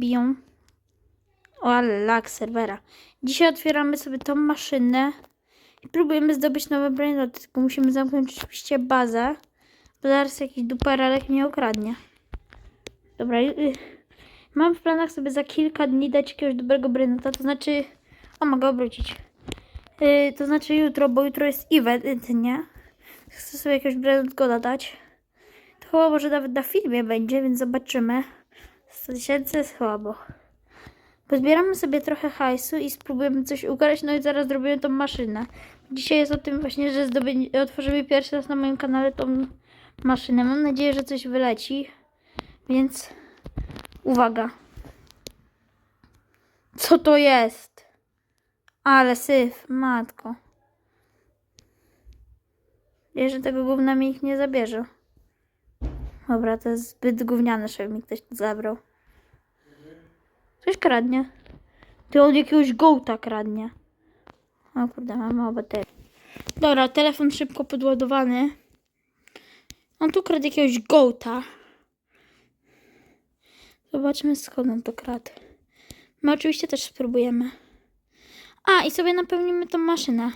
biją. O, ale lag serwera. Dzisiaj otwieramy sobie tą maszynę i próbujemy zdobyć nowe brainroty, tylko musimy zamknąć oczywiście bazę, bo zaraz jakiś duperelek mnie okradnie. Dobra, y, y, mam w planach sobie za kilka dni dać jakiegoś dobrego brainrota, to znaczy... O, mogę obrócić. Y, to znaczy jutro, bo jutro jest event, nie? Chcę sobie jakiegoś brainrot goda dać. To chyba może nawet na filmie będzie, więc zobaczymy. 100 tysięcy słabo. Pozbieramy sobie trochę hajsu i spróbujemy coś ukraść, no i zaraz zrobimy tą maszynę. Dzisiaj jest o tym właśnie, że otworzymy pierwszy raz na moim kanale tą maszynę. Mam nadzieję, że coś wyleci, więc uwaga. Co to jest? Ale syf, matko. Że tego gówna mi ich nie zabierze. Dobra, to jest zbyt gówniane, żeby mi ktoś to zabrał. Coś kradnie. Ty od jakiegoś gołta kradnie. O kurde, mam mało. Dobra, telefon szybko podładowany. On tu kradł jakiegoś gołta. Zobaczmy skąd on to kradł. My oczywiście też spróbujemy. A, i sobie napełnimy tą maszynę.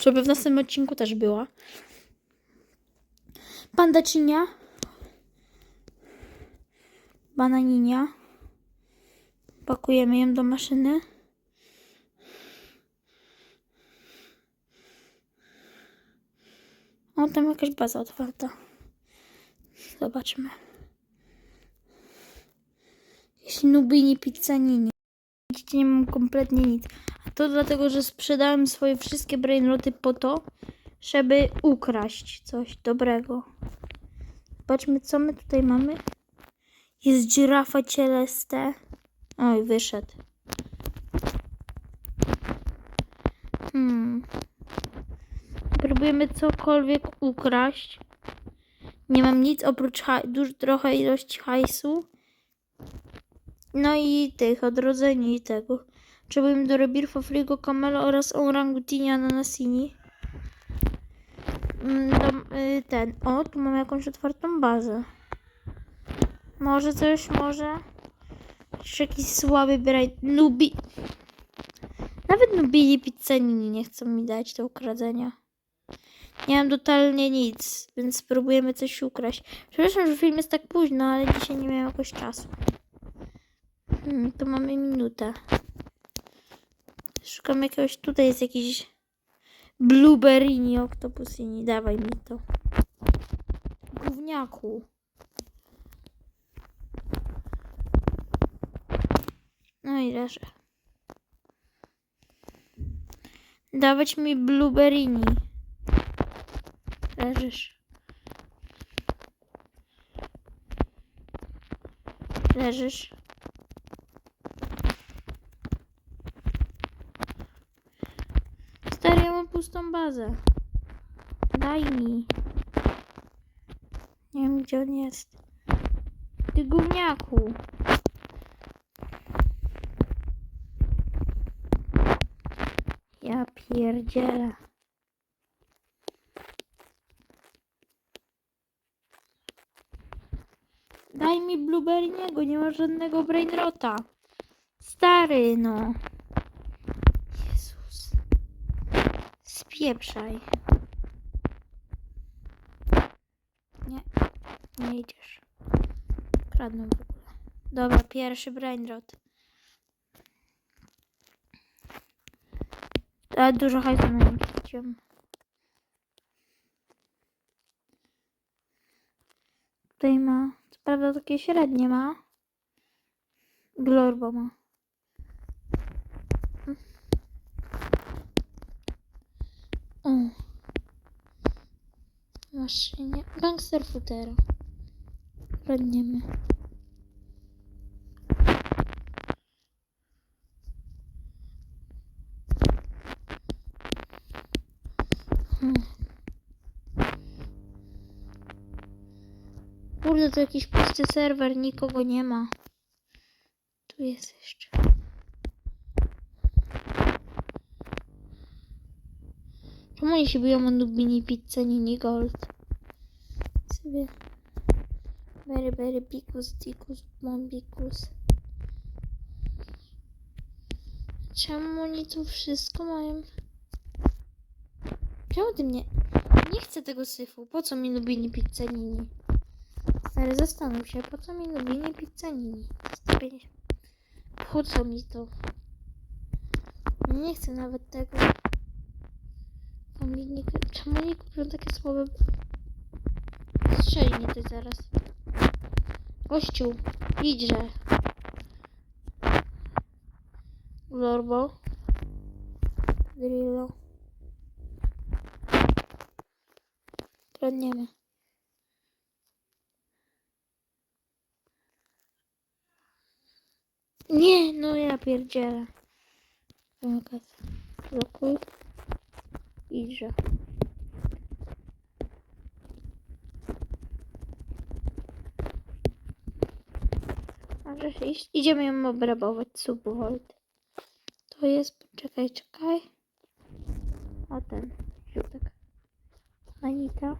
Żeby w następnym odcinku też była. Panda cinia. Bananinia. Pakujemy ją do maszyny. O, tam jakaś baza otwarta. Zobaczmy. Jeśli nubini pizzanini. Widzicie, nie mam kompletnie nic. A to dlatego, że sprzedałem swoje wszystkie brainroty po to, żeby ukraść coś dobrego. Zobaczmy, co my tutaj mamy. Jest żyrafa cieleste. Oj, wyszedł. Hmm. Próbujemy cokolwiek ukraść. Nie mam nic oprócz haj- duż, trochę ilości hajsu. No i tych odrodzeni i tego. Potrzebujemy do Rebirth Frigo Camelo oraz Orangutini Ananasini. Mm, do, y, ten. O, tu mamy jakąś otwartą bazę. Może coś, może. Jeszcze jakiś słaby brain. Nubi. Nawet nubili pizzanini nie chcą mi dać do ukradzenia. Nie mam totalnie nic, więc spróbujemy coś ukraść. Przepraszam, że film jest tak późno, ale dzisiaj nie miałem jakoś czasu. Hmm, to mamy minutę. Szukam jakiegoś. Tutaj jest jakiś. Blueberrini, octopusini. Dawaj mi to. Gówniaku. No i leżę. Dawać mi blueberrini. Leżysz. Leżysz. Stary, ja mam pustą bazę. Daj mi. Nie wiem, gdzie on jest. Ty gówniaku. Ja pierdzielę. Daj mi blueberry'niego, nie ma żadnego brainrota. Stary, no. Jezus. Spieprzaj. Nie, nie idziesz. Kradną w ogóle. Dobra, pierwszy brainrot. Ale dużo hajsu na nim straciłem. Tutaj ma, co prawda takie średnie ma. Glorbo ma. O. Maszynie. Gangster futero. Kradniemy. Kurde, to jakiś pusty serwer, nikogo nie ma. Tu jest jeszcze. Czemu oni się biją o Nubini Pizza, Nini Gold? Sobie. Very, very, picus, ticus, bombikus. Czemu oni tu wszystko mają? Czemu ty mnie... Nie chcę tego syfu. Po co mi lubini pizzanini? Ale zastanów się, po co mi lubini pizzanini? 150. Po co mi to? Nie chcę nawet tego. Nie... Czemu nie kupią takie słabe... Strzeli ty zaraz. Gościu, idźże. Lorbo. Drillo. Kradniemy. Nie, no ja pierdzielę. Zamykać. Blokuj. Idźże. Możesz iść. Idziemy ją obrabować, subwolt. To jest, czekaj, czekaj. O ten, żółtek. Anita.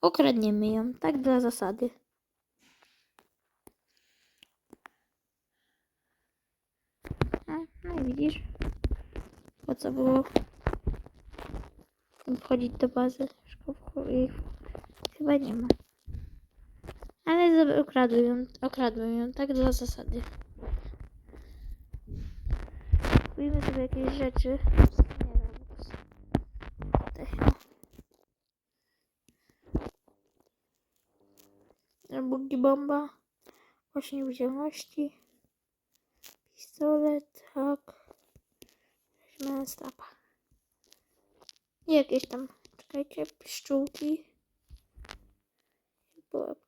Okradniemy ją, tak dla zasady. No, i widzisz, po co było wchodzić do bazy. Ich chyba nie ma. Ale okradłem ją, okradłem ją, tak dla zasady. Kupimy sobie jakieś rzeczy. Bugi bomba. Właśnie widzialności. Pistolet, tak. Weźmy stapa. I jakieś tam, czekajcie, pszczółki. Pułapki.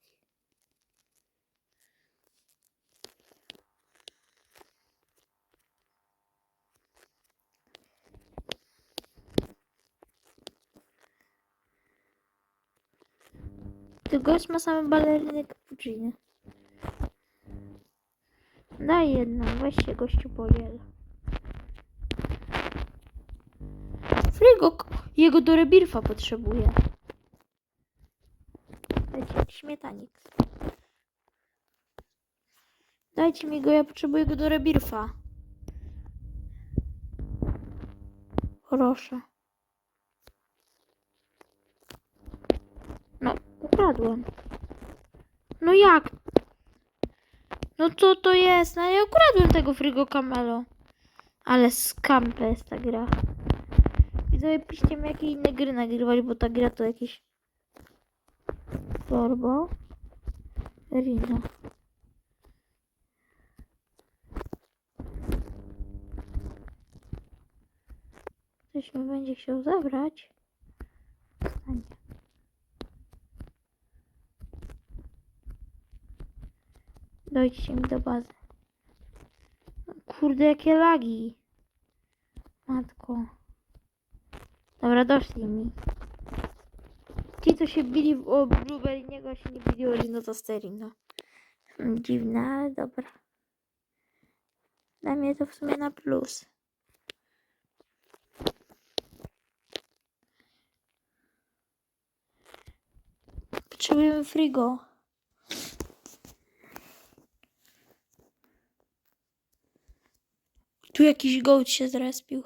Ty gość ma same baleryny cappuccino. Daj jedną, weź się gościu podziel. Frigo, jego do rebirfa potrzebuje. Dajcie jakiś śmietanik. Dajcie mi go, ja potrzebuję go do rebirfa. Proszę. No, ukradłem. No jak? No co to jest? No ja ukradłem tego frigo camelo. Ale skampa jest ta gra. Widzowie, piszcie mi jakie inne gry nagrywać, bo ta gra to jakiś... Torbo. Rino. Ktoś mi będzie chciał zabrać. Dojdźcie mi do bazy. Kurde, jakie lagi. Matko. Dobra, doszli mi. Ci, co się bili o Blueberry'niego, a się nie bili o Rino to Sterino. Hmm, Dziwne, ale dobra. Dla mnie to w sumie na plus. Potrzebujemy frigo. Jakiś gołd się zrespił.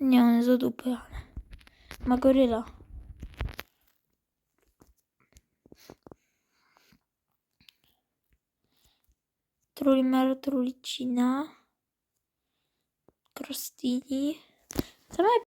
Nie, on jest do dupy, ale... Ma goryla. Trulimer, Trulicina. Crostini. Same